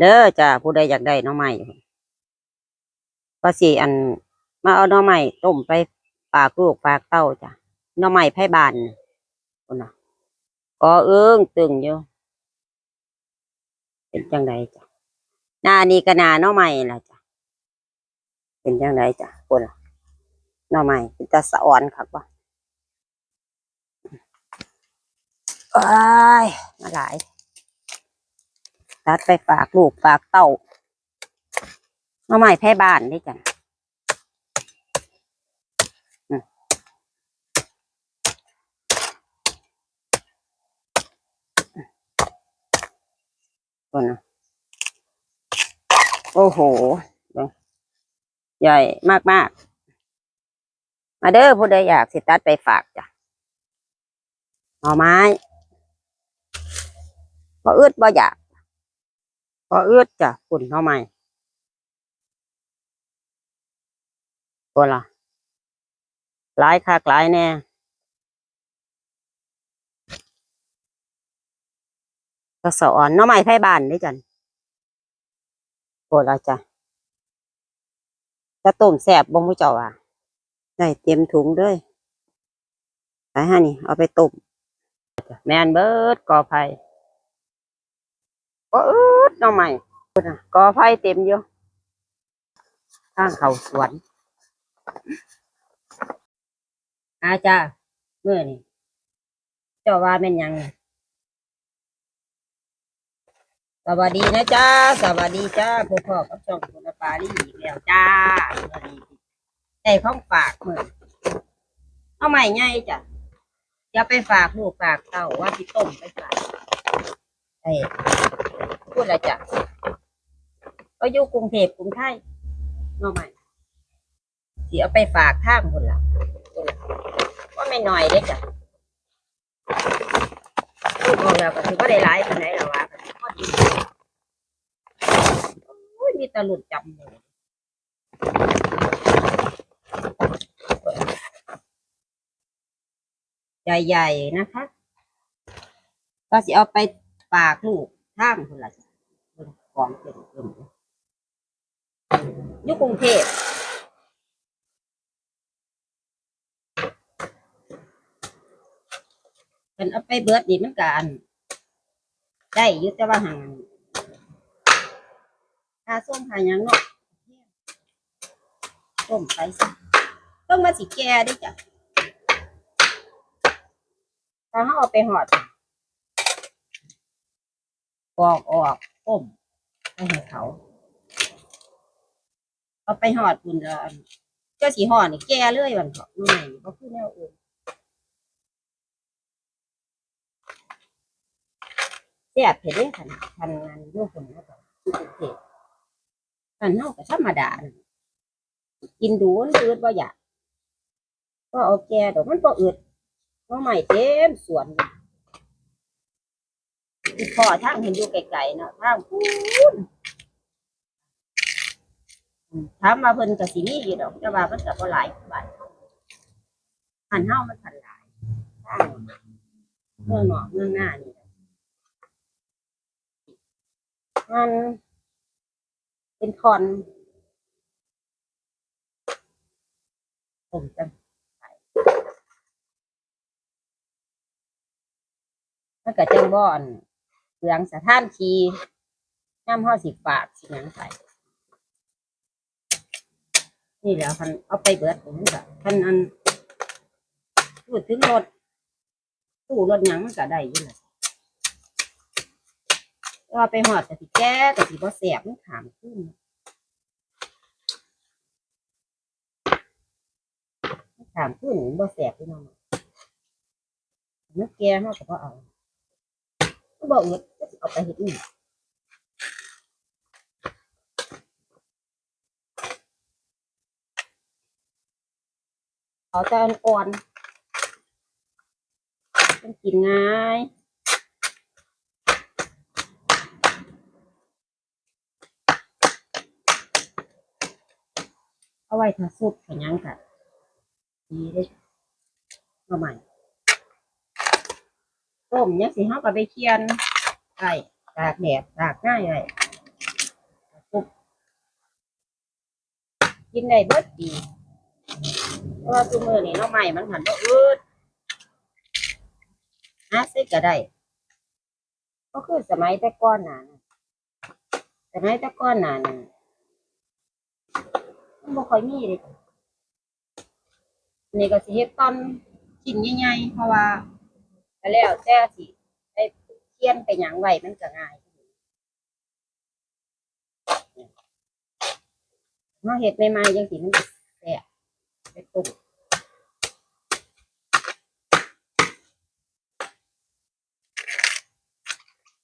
เด้อจ้าผู้ใดอยากได้น้อไม้ก็สิอัน มาเอาน้อไม้ต้มไปปากลูกปากเต้าจ้ะน้อไม้ไผ่บานคนน่ะก็เอื้องตึงอยู่เป็นจังไดจ้ะหน้านี่ก็นาน้อไม้ล่ะจ้ะเป็นจังไดจ้ะคนน่ะน้อไม้เป็นตาสะอ่อนครับว่าอ้ายมาหลาย ตัดไปฝากลูกฝากเต้าหน้อไม้แพร่บ้านได้จ้ะอืมตัวนะโอ้โห ใหญ่มากมากมาเด้อผู้ใดอยากสิตัดไปฝากจ้ะหน่อไม้บ่อึดบ่อยาก อเอื้อจ้ะฝุ่นเท่าไหม่ตัวละหลายคักหลายแน่กระสอนน้อไม้ไผ่บานด้วยจันตัวละจ้ะจะต้มแสบบงผู้เจ้าอะได้เตรียมถุงด้วยไปฮะนี่ เอาไปต้มแมนเบิร์ดกอไผ่ ก็เอื้อหน้อไม้น่กอไผ่เต็มอยู่ทางเขาสวนอาจ้าเมื่อนี่เจ้าว่าเป็นยังสวัสดีนะจ้าสวัสดีจ้าพ่อพ่อกับช่องคุณปาลีอีกแล้วจ้าเมื่อนี้ได้ของฝากเมื่อนี้เอาใหม่ไงจ้ะอย่าไปฝากลูกฝากเต่าว่าพี่ต้มไปฝากไอ้ พูดอะไรจ้ะก็อยู่กรุงเทพกรุงไทยเนาใหม่สิเอาไปฝากทางคนละพุ่นละว่าไม่น้อยเด้จ้ะบอกแล้วก็ถือว่าได้หลายปานไหนแล้ววะก็ดีโอ้ยมีตะลุดจำเลยใหญ่ๆนะคะ ก็สิเอาไปฝากลูก ทางคนละจ้ะเบิ่งของเต็มเต็มเลยอยู่กรุงเทพเป็นเอาไปเบิดดีมันกันได้ยุต่ว่าห่างคาส้มค่ายังเนาะส้มไปสิต้องมาสิแก่เด้จ้ะถ้าเขาเอาไปหอด อกออกต้มไปให้เขาเอาไปหอดปุ่นแล้วอันเจ้าสีหอดนี่แก่เลยวันเขาหน่ยก็คือแนวอื่นแซ่บเผ็ดเลยคันคันงานโยกคนแล้วก็เผ็ดคันเฮาก็ธรรมดากินดูมันอืดบ่าอยากก็เอาแก่ดอกมันบ่อืดเพราะใหม่เต็มสวน ที่พ่อทางเห็นอยู่ไกลๆเนาะทางพูนถามมาเพิ่นก็สิมีอยู่ดอกแต่ว่ามันก็บ่หลายบาทหันเฮามันพันหลายเมืองนอกเมืองหน้านี่มันเป็นคอนผมจะขายมันก็จังบ่อน ลืองสถานที่น้ำเฮาสิฝากสิหยังไปนี่แหล้วคันเอาไปเบิดผมก็คันอันพูดถึงรถตู้รถหยังมันก็ได้อยู่แหละแต่ว่าไปหอดแต่สิแก้แต่สิบ่แสบมันขามขึ้นมันขามขึ้นบ่แสบพี่น้องมันแก่เฮาก็บ่เอา บ่อึดก็สิเอาไปเฮ็ดนี่เอาแต่อ่อนมันกินง่ายเอาไว้ถ้าสุกขยังค่ะดีเลยมาใหม่ ต้มเนี่ยสิห้องก็ไปเคียนไก่ตากแดดตากง่ายไงปุ๊บกินได้เบิดดีเพราะว่าซุมือนี่น้องใหม่มันหันบ่อืดหาซื้อก็ได้ก็คือสมัยแต่ก้อนหนานะสมัยแต่ก้อนหนานะม่ค่อยมีเลยนี่ก็สิเฮ็ดตอนชิ้นง่ายๆเพราะว่า ก็แล้วแต่สิได้เขียนไปหยังไว้มันก็ง่ายเฮาเฮ็ดใหม่ๆจังซี่มันแซ่บไปตุ่ม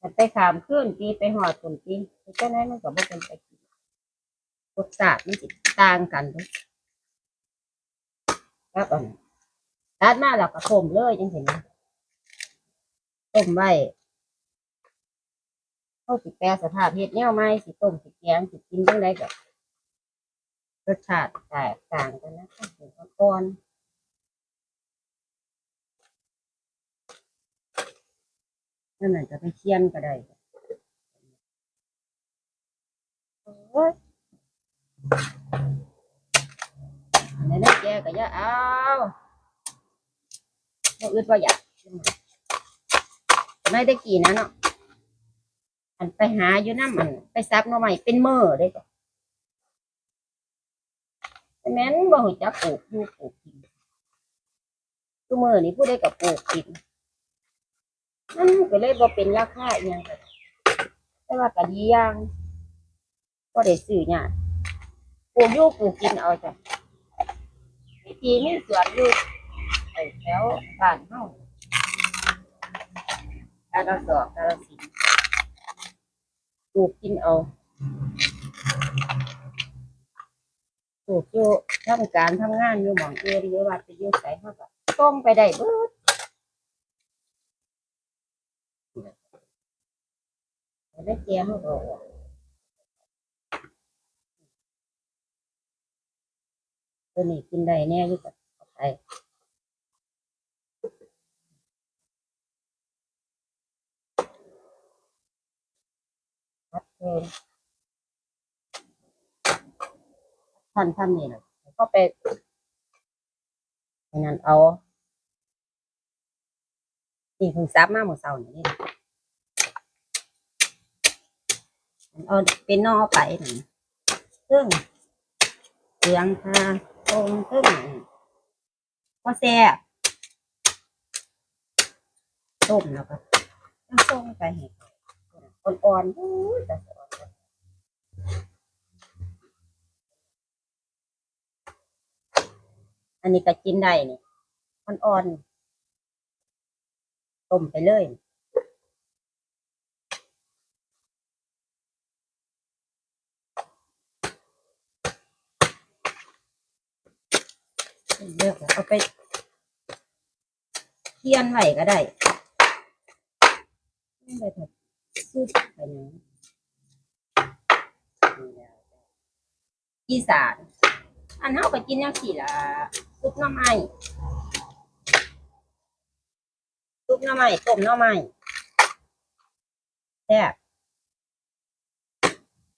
มันไปขามขึ้นตีไปหอดตุ่นตีไปจังไดมันก็บ่เป็นไปกินรสชาติมันสิต่างกันด้อครับอันนั้ตัดมาแล้วก็ต้มเลยจังซี่นะ ต้มไว้เฮาสิแปรสภาพเฮ็ดแนวใหม่สิต้มสิแกงสิกินจังไดก็รสชาติแตกต่างกันนะคะเห็นอ่อนนั่นน่ะจะไปเคี่ยนก็ได้โอ้ยอันนี้นแกก็อย่าเอาบ่อึดว่าอยาก ไม่ได้กี่นะเนาะอันไปหาอยู่น้ำมันไปซักหน่อใหม่เป็นมือเลยจ้ะแต่แม่นบ่หูจักปลูกอยู่ปลูกกินทุกมือนี่ผู้ใดกับปลูกกินมันก็เลยบ่เป็นราคาอหยังก็แต่ว่าก็ดีอย่างก็ได้ซื้อเนี่ยปลูกอยู่ปลูกกินเอาจ้ะวิธีมีสวนอยู่แถวบ้านเฮา ตาละสอกตาละสิบปลูกกินเอาปลูกอยู่ทำการทำงานอยู่หมองเอหรือว่าไปอยู่ไสเขาก็ต้มไปได้เบิดแต่ได้เจียเขาก็ตัวนี้กินได้แน่อยู่กับไปพัดเพลิน ท่านท่านนี่นะก็ไปอันนั้นเอานี่เพิ่งซับมาเมื่อเช้านี่เอาเป็นนอไปนั่นซึ่งเสียงค่ะตรงซึ่งก็แซ่บต้มแล้วก็ต้องส่งไปให้คนอ่อนๆแต่สด อันนี้ก็กินได้นี่อ่อนๆต้มไปเลยเลือกเอาไปเคี่ยนไหวก็ได้ไม่ไปถัดซุปไปหยังอีสานอันเฮาก็กินจังซี่ละ ซุปหน่อไม้ซุปหน่อไม้ต้มหน่อไม้แซ่บ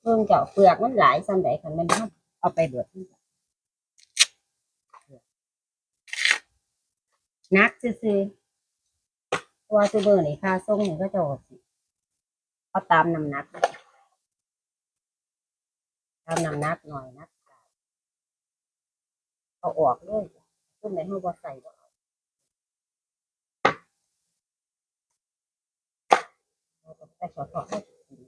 เพิ่งเจาะเปลือกมันหลายซ้ำใดคันมันเอาเอาไปเบิดนักซื้อๆเพราะว่าซูเบอร์นี่ค่าส่งนี่ก็จะออกสิเขาตามน้ำหนักตามน้ำหนักหน่อยนักเอาออกเลย ต้นไหนเขาบ่ใส่บ่เอาเราต้องไปสอดสอดให้กิน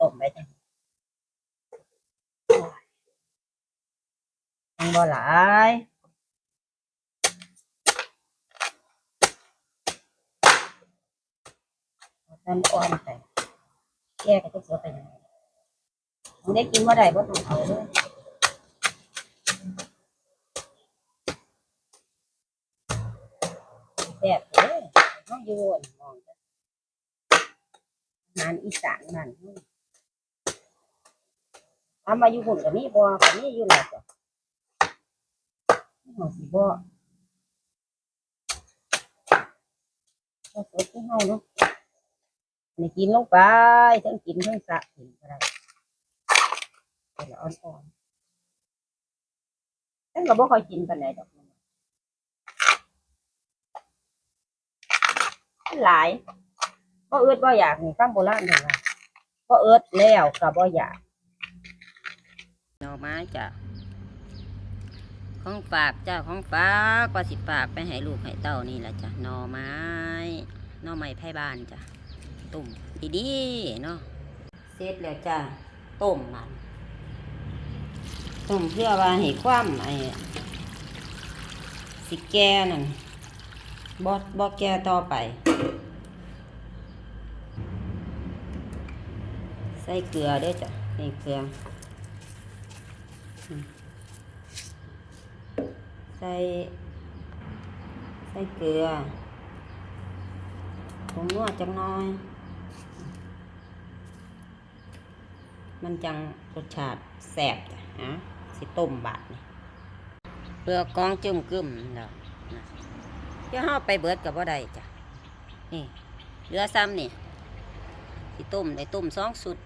ต้มไปจังยังบ่หลายเอาน้ำอ่อนไป แก้ก็จะเสียไปยังไงมันได้กินว่าได้บ่ต้องเอาเลยแซ่บเลยเขาอยู่อั่นมองจ้ะอาหารอีสานนั่นเฮาทำมาอยู่หุ่นกับมีบ่กับมีอยู่แล้วจ้ะหัวสิบ่เอสดที่เฮาเนาะ นี่กินลงไปทั้งกินทั้งสะกินก็ได้เป็นอ่อนๆฉันก็บ่ค่อยกินปานใดดอกหลายบ่เอิดบ่อยากนี่คำโบราณเพิ่นว่าบ่เอิดแล้วก็บ่อยากหน่อไม้จ้ะของฝากจ้าของฝากก็สิฝากไปให้ลูกให้เต้านี่แหละจ้ะหน่อไม้หน่อไม้ไผ่บ้านจ้ะ ตุ่มดีๆเนาะเสร็จแล้วจ้ะต้มมันต้มเพื่อว่าให้ความไอ้สิแก่นั่นบ่บ่แก่ต่อไป ใส่เกลือเด้วยจ้ะใส่เกลือ ใส่ใส่เกลือผงนวดจังน้อย มันจังรสชาติแสบจ้ะฮะสิต้มบาดนี่เปลือกกองจุ่มกึ่มแล้วจะห่อไปเบิดกับว่าใดจ้ะนี่เหลือซ้ำนี่สิต้มได้ต้มสองสุด